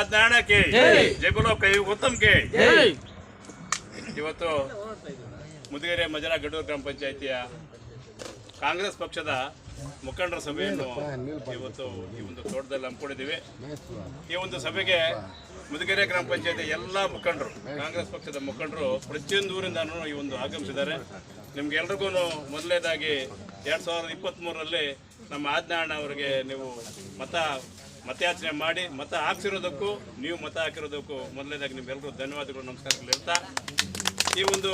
ಆಜ್ಞಾನಕ್ಕೆ ಜಯ ಬೋಲೋ ಕೈ ಉತ್ತಮ್ಗೆ ಇವತ್ತು ಮುದಿಗೆರೆ ಮಜರಾ ಗಡೂರು ಗ್ರಾಮ ಪಂಚಾಯಿತಿಯ ಕಾಂಗ್ರೆಸ್ ಪಕ್ಷದ ಮುಖಂಡರ ಸಭೆಯನ್ನು ಇವತ್ತು ಈ ಒಂದು ತೋಟದಲ್ಲಿ ಹಮ್ಮಿಕೊಂಡಿದ್ದೀವಿ. ಈ ಒಂದು ಸಭೆಗೆ ಮುದಿಗೆರೆ ಗ್ರಾಮ ಪಂಚಾಯತಿ ಎಲ್ಲ ಮುಖಂಡರು ಕಾಂಗ್ರೆಸ್ ಪಕ್ಷದ ಮುಖಂಡರು ಪ್ರತಿಯೊಂದು ಊರಿಂದನೂ ಈ ಒಂದು ಆಗಮಿಸಿದ್ದಾರೆ. ನಿಮ್ಗೆಲ್ರಿಗೂ ಮೊದಲನೇದಾಗಿ ಎರಡು ಸಾವಿರದ ಇಪ್ಪತ್ತ್ಮೂರರಲ್ಲಿ ನಮ್ಮ ಆಜ್ಞಾನ ಅವರಿಗೆ ನೀವು ಮತ ಮತಯಾಚನೆ ಮಾಡಿ ಮತ ಹಾಕ್ಸಿರೋದಕ್ಕೂ ನೀವು ಮತ ಹಾಕಿರೋದಕ್ಕೂ ಮೊದಲನೇದಾಗಿ ನಿಮ್ಮೆಲ್ಲರೂ ಧನ್ಯವಾದಗಳು, ನಮಸ್ಕಾರಗಳು ಹೇಳ್ತಾ. ಈ ಒಂದು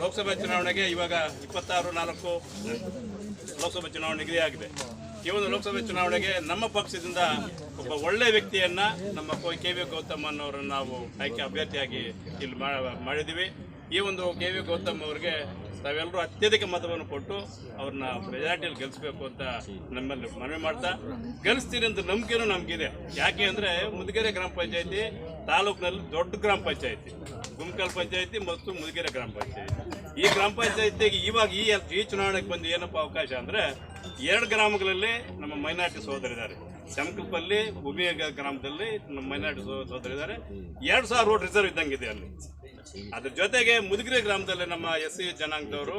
ಲೋಕಸಭೆ ಚುನಾವಣೆಗೆ ಇವಾಗ ಇಪ್ಪತ್ತಾರು, ನಾಲ್ಕು ಲೋಕಸಭೆ ಚುನಾವಣೆ ನಿಗದಿಯಾಗಿದೆ. ಈ ಒಂದು ಲೋಕಸಭೆ ಚುನಾವಣೆಗೆ ನಮ್ಮ ಪಕ್ಷದಿಂದ ಒಬ್ಬ ಒಳ್ಳೆ ವ್ಯಕ್ತಿಯನ್ನ ನಮ್ಮ ಕೆ ವಿ ಗೌತಮ್ ಅನ್ನೋರನ್ನ ನಾವು ಆಯ್ಕೆ ಅಭ್ಯರ್ಥಿಯಾಗಿ ಇಲ್ಲಿ ಮಾಡಿದ್ದೀವಿ. ಈ ಒಂದು ಕೆ ವಿ ಗೌತಮ್ ಅವರಿಗೆ ತಾವೆಲ್ಲರೂ ಅತ್ಯಧಿಕ ಮತವನ್ನು ಕೊಟ್ಟು ಅವ್ರನ್ನ ಮೆಜಾರಿಟಿಯಲ್ಲಿ ಗೆಲ್ಲಿಸ್ಬೇಕು ಅಂತ ನಮ್ಮಲ್ಲಿ ಮನವಿ ಮಾಡ್ತಾ ಗೆಲ್ಲಿಸ್ತೀರಿ ಅಂತ ನಂಬಿಕೆನೂ ನಮಗಿದೆ. ಯಾಕೆ ಅಂದರೆ ಮುದುಗೆರೆ ಗ್ರಾಮ ಪಂಚಾಯತಿ ತಾಲೂಕಿನಲ್ಲಿ ದೊಡ್ಡ ಗ್ರಾಮ ಪಂಚಾಯತಿ ಗುಮ್ಕಲ್ ಪಂಚಾಯತಿ ಮತ್ತು ಮುದುಗೆರೆ ಗ್ರಾಮ ಪಂಚಾಯತಿ. ಈ ಗ್ರಾಮ ಪಂಚಾಯತಿಗೆ ಇವಾಗ ಈ ಈ ಚುನಾವಣೆಗೆ ಬಂದು ಏನಪ್ಪ ಅವಕಾಶ ಅಂದ್ರೆ ಎರಡು ಗ್ರಾಮಗಳಲ್ಲಿ ನಮ್ಮ ಮೈನಾರಿಟಿ ಸಹೋದರಿದ್ದಾರೆ ಶಂಕಲ್ಪಲ್ಲಿ ಭೂಮಿಯ ಗ್ರಾಮದಲ್ಲಿ ನಮ್ಮ ಮೈನಾರಿಟಿ ಸಹೋದರಿದ್ದಾರೆ ಎರಡು ಸಾವಿರ ರೋಡ್ ರಿಸರ್ವ್ ಇದ್ದಂಗಿದೆ ಅಲ್ಲಿ. ಅದ್ರ ಜೊತೆಗೆ ಮುದುಗಿರಿ ಗ್ರಾಮದಲ್ಲಿ ನಮ್ಮ ಎಸ್ ಸಿ ಜನಾಂಗದವರು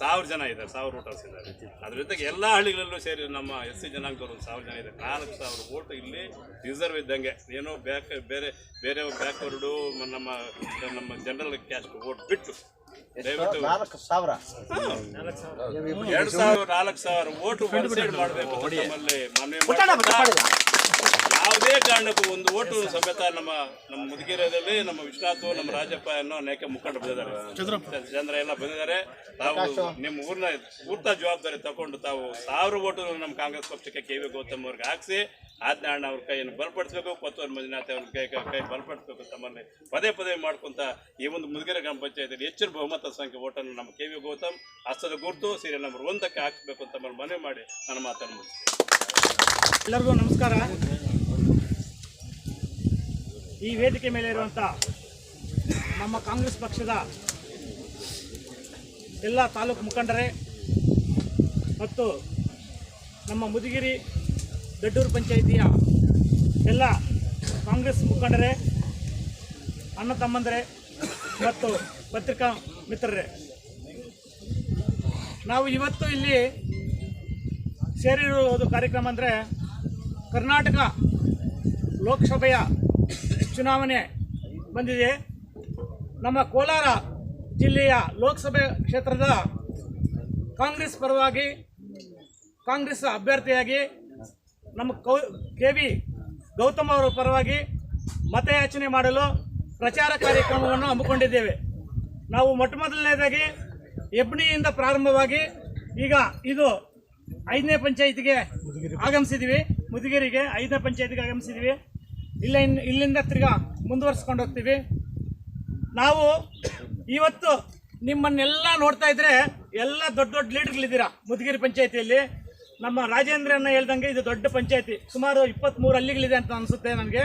ಸಾವಿರ ಜನ ಇದ್ದಾರೆ, ಸಾವಿರ ವೋಟರ್ಸ್ ಇದ್ದಾರೆ. ಅದ್ರ ಜೊತೆಗೆ ಎಲ್ಲ ಹಳ್ಳಿಗಳಲ್ಲೂ ಸೇರಿ ನಮ್ಮ ಎಸ್ ಸಿ ಜನಾಂಗದವರು ಸಾವಿರ ಜನ ಇದೆ ನಾಲ್ಕು ಸಾವಿರ ವೋಟ್ ಇಲ್ಲಿ ರಿಸರ್ವ್ ಇದ್ದಂಗೆ. ಏನೋ ಬ್ಯಾಕ್ ಬೇರೆ ಬೇರೆ ಬ್ಯಾಕ್ವರ್ಡು ನಮ್ಮ ನಮ್ಮ ಜನರಲ್ ಕ್ಯಾಸ್ಟ್ ವೋಟ್ ಬಿಟ್ಟು ನಾಲ್ಕು ಸಾವಿರ. ಎರಡ್ ಸಾವಿರ ನಾಲ್ಕು ಸಾವಿರ ಓಟು ಕನ್ಸಿಡರ್ ಮಾಡಬೇಕು. ಅಂತ ನಮ್ಮಲ್ಲಿ ಮನವಿ ಯಾವುದೇ ಕಾರಣಕ್ಕೂ ಒಂದು ಓಟು ಸಮೇತ ನಮ್ಮ ನಮ್ಮ ಮುದುಗಿರದಲ್ಲಿ ನಮ್ಮ ವಿಶ್ವನಾಥ್ ನಮ್ಮ ರಾಜಪ್ಪ ಅನ್ನೋ ಅನೇಕ ಮುಖಂಡರು ಬಂದಿದ್ದಾರೆ. ಚಂದ್ರ ಎಲ್ಲ ಬಂದಿದ್ದಾರೆ. ತಾವು ನಿಮ್ಮ ಊರಿನ ಪೂರ್ತ ಜವಾಬ್ದಾರಿ ತಗೊಂಡು ತಾವು ಸಾವಿರ ಓಟು ನಮ್ಮ ಕಾಂಗ್ರೆಸ್ ಪಕ್ಷಕ್ಕೆ ಕೆ ವಿ ಗೌತಮ್ ಅವ್ರಿಗೆ ಹಾಕ್ಸಿ ಆಜ್ಞಾನ ಅವ್ರ ಕೈಯನ್ನು ಬಲಪಡಿಸಬೇಕು, ಪತ್ತೂರು ಮಂಜುನಾಥ್ ಅವ್ರ ಕೈ ಕೈ ಬಲಪಡಿಸಬೇಕು ತಮ್ಮಲ್ಲಿ ಪದೇ ಪದೇ ಮಾಡ್ಕೊಂತ ಈ ಒಂದು ಮುದುಗೆರೆ ಗ್ರಾಮ ಪಂಚಾಯತಿಯಲ್ಲಿ ಹೆಚ್ಚಿನ ಬಹುಮತ ಸಂಖ್ಯೆ ಓಟನ್ನು ನಮ್ಮ ಕೆ ವಿ ಗೌತಮ್ ಹಸ್ತದ ಗುರುತು ಸೀರಿಯಲ್ ನಂಬರ್ ಒಂದಕ್ಕೆ ಹಾಕಿಸ್ಬೇಕು ಅಂತ ತಮ್ಮಲ್ಲಿ ಮನವಿ ಮಾಡಿ ನನ್ನ ಮಾತನ್ನು ಎಲ್ಲರಿಗೂ ನಮಸ್ಕಾರ. ಈ ವೇದಿಕೆ ಮೇಲೆ ಇರುವಂಥ ನಮ್ಮ ಕಾಂಗ್ರೆಸ್ ಪಕ್ಷದ ಎಲ್ಲ ತಾಲೂಕು ಮುಖಂಡರೇ ಮತ್ತು ನಮ್ಮ ಮುದಿಗಿರಿ ದಡ್ಡೂರು ಪಂಚಾಯಿತಿಯ ಎಲ್ಲ ಕಾಂಗ್ರೆಸ್ ಮುಖಂಡರೇ, ಅಣ್ಣ ತಮ್ಮಂದರೇ ಮತ್ತು ಪತ್ರಿಕಾ ಮಿತ್ರರೇ. ನಾವು ಇವತ್ತು ಇಲ್ಲಿ ಸೇರಿರುವುದು ಕಾರ್ಯಕ್ರಮ ಅಂದರೆ ಕರ್ನಾಟಕ ಲೋಕಸಭೆಯ ಚುನಾವಣೆ ಬಂದಿದೆ. ನಮ್ಮ ಕೋಲಾರ ಜಿಲ್ಲೆಯ ಲೋಕಸಭೆ ಕ್ಷೇತ್ರದ ಕಾಂಗ್ರೆಸ್ ಪರವಾಗಿ ಕಾಂಗ್ರೆಸ್ ಅಭ್ಯರ್ಥಿಯಾಗಿ ನಮ್ಮ ಕೌ ಕೆ ವಿ ಗೌತಮ್ ಅವರ ಪರವಾಗಿ ಮತಯಾಚನೆ ಮಾಡಲು ಪ್ರಚಾರ ಕಾರ್ಯಕ್ರಮವನ್ನು ಹಮ್ಮಿಕೊಂಡಿದ್ದೇವೆ. ನಾವು ಮೊಟ್ಟ ಮೊದಲನೇದಾಗಿ ಹೆಬ್ಣಿಯಿಂದ ಪ್ರಾರಂಭವಾಗಿ ಈಗ ಇದು ಐದನೇ ಪಂಚಾಯತಿಗೆ ಆಗಮಿಸಿದ್ದೀವಿ. ಮುದುಗಿರಿಗೆ ಐದನೇ ಪಂಚಾಯತಿಗೆ ಆಗಮಿಸಿದ್ದೀವಿ. ಇಲ್ಲ ಇಲ್ಲಿಂದ ತಿರ್ಗಾ ಮುಂದುವರ್ಸ್ಕೊಂಡು ಹೋಗ್ತೀವಿ. ನಾವು ಇವತ್ತು ನಿಮ್ಮನ್ನೆಲ್ಲ ನೋಡ್ತಾ ಇದ್ರೆ ಎಲ್ಲ ದೊಡ್ಡ ದೊಡ್ಡ ಲೀಡರ್ಗಳಿದ್ದೀರಾ ಮುದುಗಿರಿ ಪಂಚಾಯತಿಯಲ್ಲಿ. ನಮ್ಮ ರಾಜೇಂದ್ರನ್ನ ಹೇಳ್ದಂಗೆ ಇದು ದೊಡ್ಡ ಪಂಚಾಯತಿ. ಸುಮಾರು ಇಪ್ಪತ್ತ್ಮೂರು ಹಳ್ಳಿಗಳಿದೆ ಅಂತ ಅನಿಸುತ್ತೆ ನನಗೆ.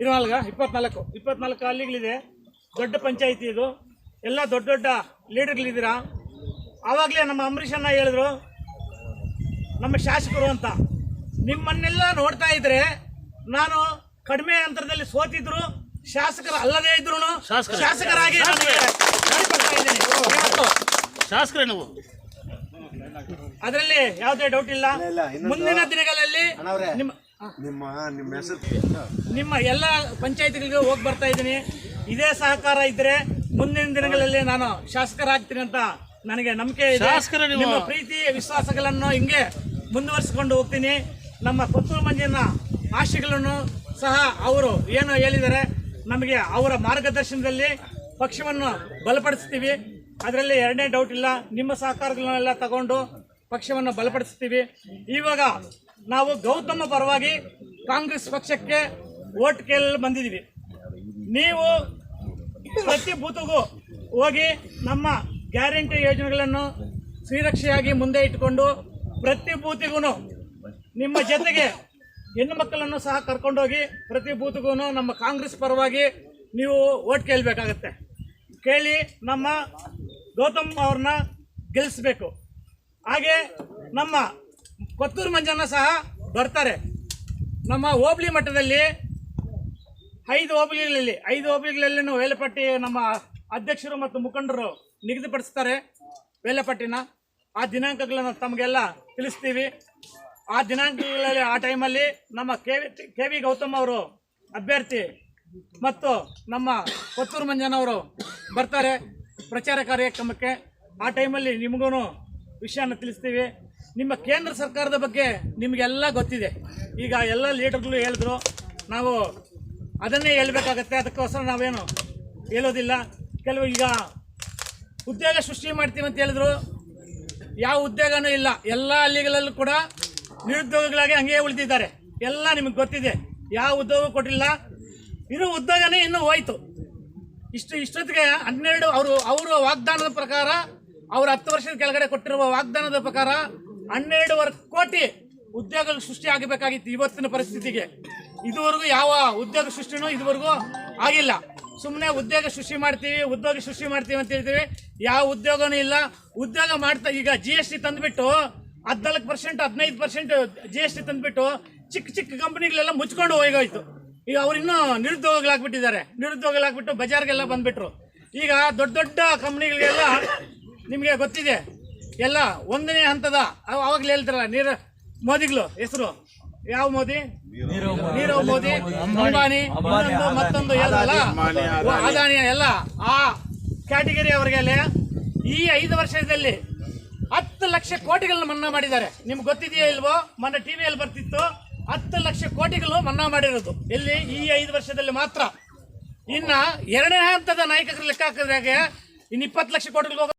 ಇರುವಲ್ಗ ಇಪ್ಪತ್ನಾಲ್ಕು. ಇಪ್ಪತ್ನಾಲ್ಕು ಹಳ್ಳಿಗಳಿದೆ. ದೊಡ್ಡ ಪಂಚಾಯತಿ ಇದು. ಎಲ್ಲ ದೊಡ್ಡ ದೊಡ್ಡ ಲೀಡರ್ಗಳಿದ್ದೀರಾ? ಆವಾಗಲೇ ನಮ್ಮ ಅಂಬರೀಷನ್ನ ಹೇಳಿದ್ರು ನಮ್ಮ ಶಾಸಕರು ಅಂತ ನಿಮ್ಮನ್ನೆಲ್ಲ ನೋಡ್ತಾ ಇದ್ರೆ ನಾನು ಕಡಿಮೆ ಅಂತರದಲ್ಲಿ ಸೋತಿದ್ರು ಶಾಸಕರ ಅಲ್ಲದೇ ಇದ್ರು ಶಾಸಕರಾಗಿ ಶಾಸಕರೇ ನೀವು. ಅದರಲ್ಲಿ ಯಾವುದೇ ಡೌಟ್ ಇಲ್ಲ ಇಲ್ಲ, ಇನ್ನೊಂದು- ಮುಂದಿನ ದಿನಗಳಲ್ಲಿ ಅಣ್ಣವ್ರೆ. ನಿಮ್ಮ ನಿಮ್ಮ ನಿಮ್ಮ ಹೆಸರು ನಿಮ್ಮ ಎಲ್ಲ ಪಂಚಾಯತ್ಗಳಿಗೂ ಹೋಗಿ ಬರ್ತಾ ಇದ್ದೀನಿ ಇದೇ ಸಹಕಾರ ಇದ್ರೆ ಮುಂದಿನ ದಿನಗಳಲ್ಲಿ ನಾನು ಶಾಸಕರಾಗ್ತೀನಿ ಅಂತ ನನಗೆ ನಂಬಿಕೆ ಇದೆ ಶಾಸಕರೇ ನೀವು. ನಿಮ್ಮ ಪ್ರೀತಿ ವಿಶ್ವಾಸಗಳನ್ನು ಹಿಂಗೆ ಮುಂದುವರಿಸಿಕೊಂಡು ಹೋಗ್ತೀನಿ ನಮ್ಮ ಕೊತ್ತೂರು ಮಂಜಿನ ಆಶೆಗಳನ್ನು ಸಹ ಅವರು ಏನು ಹೇಳಿದ್ದಾರೆ ನಮಗೆ ಅವರ ಮಾರ್ಗದರ್ಶನದಲ್ಲಿ ಪಕ್ಷವನ್ನು ಬಲಪಡಿಸ್ತೀವಿ ಅದರಲ್ಲಿ ಎರಡನೇ ಡೌಟ್ ಇಲ್ಲ. ನಿಮ್ಮ ಸಹಕಾರಗಳನ್ನೆಲ್ಲ ತಗೊಂಡು ಪಕ್ಷವನ್ನು ಬಲಪಡಿಸ್ತೀವಿ. ಇವಾಗ ನಾವು ಗೌತಮ ಪರವಾಗಿ ಕಾಂಗ್ರೆಸ್ ಪಕ್ಷಕ್ಕೆ ಓಟ್ ಕೇಳಲು ಬಂದಿದ್ದೀವಿ ನೀವು ಪ್ರತಿ ಬೂತ್ಗೂ ಹೋಗಿ ನಮ್ಮ ಗ್ಯಾರಂಟಿ ಯೋಜನೆಗಳನ್ನು ಶ್ರೀರಕ್ಷೆಯಾಗಿ ಮುಂದೆ ಇಟ್ಟುಕೊಂಡು ಪ್ರತಿ ಬೂತಿಗೂ ನಿಮ್ಮ ಜೊತೆಗೆ ಹೆಣ್ಣು ಮಕ್ಕಳನ್ನು ಸಹ ಕರ್ಕೊಂಡೋಗಿ ಪ್ರತಿ ಬೂತ್ಗೂ ನಮ್ಮ ಕಾಂಗ್ರೆಸ್ ಪರವಾಗಿ ನೀವು ಓಟ್ ಕೇಳಬೇಕಾಗತ್ತೆ. ಕೇಳಿ ನಮ್ಮ ಗೌತಮ್ ಅವ್ರನ್ನ ಗೆಲ್ಲಿಸ್ಬೇಕು ಹಾಗೆ ನಮ್ಮ ಕೊತ್ತೂರು ಮಂಜನ ಸಹ ಬರ್ತಾರೆ. ನಮ್ಮ ಹೋಬಳಿ ಮಟ್ಟದಲ್ಲಿ ಐದು ಹೋಬಳಿಗಳಲ್ಲಿ ಐದು ಹೋಬಳಿಗಳಲ್ಲಿ ವೇಲಪಟ್ಟಿ ನಮ್ಮ ಅಧ್ಯಕ್ಷರು ಮತ್ತು ಮುಖಂಡರು ನಿಗದಿಪಡಿಸ್ತಾರೆ ವೇಳಾಪಟ್ಟಿನ ಆ ದಿನಾಂಕಗಳನ್ನು ತಮಗೆಲ್ಲ ತಿಳಿಸ್ತೀವಿ. ಆ ದಿನಾಂಕಗಳಲ್ಲಿ ಆ ಟೈಮಲ್ಲಿ ನಮ್ಮ K V K V Gautam ಅವರು ಅಭ್ಯರ್ಥಿ ಮತ್ತು ನಮ್ಮ ಕೊತ್ತೂರು ಮಂಜನವರು ಬರ್ತಾರೆ. ಪ್ರಚಾರ ಕಾರ್ಯಕ್ರಮಕ್ಕೆ ಆ ಟೈಮಲ್ಲಿ ನಿಮಗೂ ವಿಷಯನ ತಿಳಿಸ್ತೀವಿ. ನಿಮ್ಮ ಕೇಂದ್ರ ಸರ್ಕಾರದ ಬಗ್ಗೆ ನಿಮಗೆಲ್ಲ ಗೊತ್ತಿದೆ. ಈಗ ಎಲ್ಲ ಲೀಡರ್ಗಳು ಹೇಳಿದ್ರು, ನಾವು ಅದನ್ನೇ ಹೇಳಬೇಕಾಗತ್ತೆ. ಅದಕ್ಕೋಸ್ಕರ ನಾವೇನು ಹೇಳೋದಿಲ್ಲ. ಕೆಲವು ಈಗ ಉದ್ಯೋಗ ಸೃಷ್ಟಿ ಮಾಡ್ತೀವಿ ಅಂತ ಹೇಳಿದ್ರು. ಯಾವ ಉದ್ಯೋಗನೂ ಇಲ್ಲ. ಎಲ್ಲ ಹಳ್ಳಿಗಳಲ್ಲೂ ಕೂಡ ನಿರುದ್ಯೋಗಿಗಳಾಗಿ ಹಂಗೆ ಉಳಿದಿದ್ದಾರೆ. ಎಲ್ಲ ನಿಮಗೆ ಗೊತ್ತಿದೆ. ಯಾವ ಉದ್ಯೋಗ ಕೊಟ್ಟಿಲ್ಲ. ಇರೋ ಉದ್ಯೋಗನೇ ಇನ್ನೂ ಹೋಯ್ತು. ಇಷ್ಟು ಇಷ್ಟೊತ್ತಿಗೆ ಹನ್ನೆರಡು ಅವರು ಅವರು ವಾಗ್ದಾನದ ಪ್ರಕಾರ ಅವರು ಹತ್ತು ವರ್ಷದ ಕೆಳಗಡೆ ಕೊಟ್ಟಿರುವ ವಾಗ್ದಾನದ ಪ್ರಕಾರ ಹನ್ನೆರಡುವರೆ ಕೋಟಿ ಉದ್ಯೋಗಗಳು ಸೃಷ್ಟಿ ಆಗಬೇಕಾಗಿತ್ತು ಇವತ್ತಿನ ಪರಿಸ್ಥಿತಿಗೆ. ಇದುವರೆಗೂ ಯಾವ ಉದ್ಯೋಗ ಸೃಷ್ಟಿನೂ ಇದುವರೆಗೂ ಆಗಿಲ್ಲ. ಸುಮ್ಮನೆ ಉದ್ಯೋಗ ಸೃಷ್ಟಿ ಮಾಡ್ತೀವಿ, ಉದ್ಯೋಗ ಸೃಷ್ಟಿ ಮಾಡ್ತೀವಿ ಅಂತ ಹೇಳ್ತೀವಿ. ಯಾವ ಉದ್ಯೋಗನೂ ಇಲ್ಲ. ಉದ್ಯೋಗ ಮಾಡ್ತಾ ಈಗ ಜಿ ಎಸ್ ಟಿ ತಂದ್ಬಿಟ್ಟು ಹದಿನಾಲ್ಕು ಪರ್ಸೆಂಟ್ ಹದಿನೈದು ಪರ್ಸೆಂಟ್ ಜಿ ಎಸ್ ಟಿ ತಂದ್ಬಿಟ್ಟು ಚಿಕ್ಕ ಚಿಕ್ಕ ಕಂಪನಿಗಳೆಲ್ಲ ಮುಚ್ಕೊಂಡು ಹೋಗೋಯ್ತು. ಈಗ ಅವ್ರು ಇನ್ನೂ ನಿರುದ್ಯೋಗಿಗಳಾಗ್ಬಿಟ್ಟಿದ್ದಾರೆ. ನಿರುದ್ಯೋಗಿಗಳಾಗ್ಬಿಟ್ಟು ಬಜಾರ್ಗೆಲ್ಲ ಬಂದ್ಬಿಟ್ರು. ಈಗ ದೊಡ್ಡ ದೊಡ್ಡ ಕಂಪ್ನಿಗಳಿಗೆಲ್ಲ ನಿಮಗೆ ಗೊತ್ತಿದೆ. ಎಲ್ಲ ಒಂದನೇ ಹಂತದ ಅವಾಗಲೇ ಹೇಳ್ತಾರಲ್ಲ, ನೀರ, ಮೋದಿಗಳು, ಹೆಸರು. ಯಾವ ಮೋದಿ? ನೀರವ್ ಮೋದಿ, ಅಂಬಾನಿ ಮತ್ತೊಂದು ಹೇಳಲ್ಲ ಅದಾನಿ ಎಲ್ಲ. ಆ ಕ್ಯಾಟಗರಿ ಅವರಿಗೆಲ್ಲ ಈ ಐದು ವರ್ಷದಲ್ಲಿ ಹತ್ತು ಲಕ್ಷ ಕೋಟಿಗಳನ್ನ ಮನ್ನಾ ಮಾಡಿದ್ದಾರೆ. ನಿಮ್ಗೆ ಗೊತ್ತಿದೆಯಾ ಇಲ್ವೋ? ಮೊನ್ನೆ ಟಿವಿಯಲ್ಲಿ ಬರ್ತಿತ್ತು. ಹತ್ತು ಲಕ್ಷ ಕೋಟಿಗಳು ಮನ್ನಾ ಮಾಡಿರೋದು. ಇಲ್ಲಿ ಈ ಐದು ವರ್ಷದಲ್ಲಿ ಮಾತ್ರ. ಇನ್ನ ಎರಡನೇ ಹಂತದ ನಾಯಕರ ಲೆಕ್ಕ ಹಾಕಿದಾಗ ಇನ್ನು ಇಪ್ಪತ್ತು ಲಕ್ಷ ಕೋಟಿಗಳು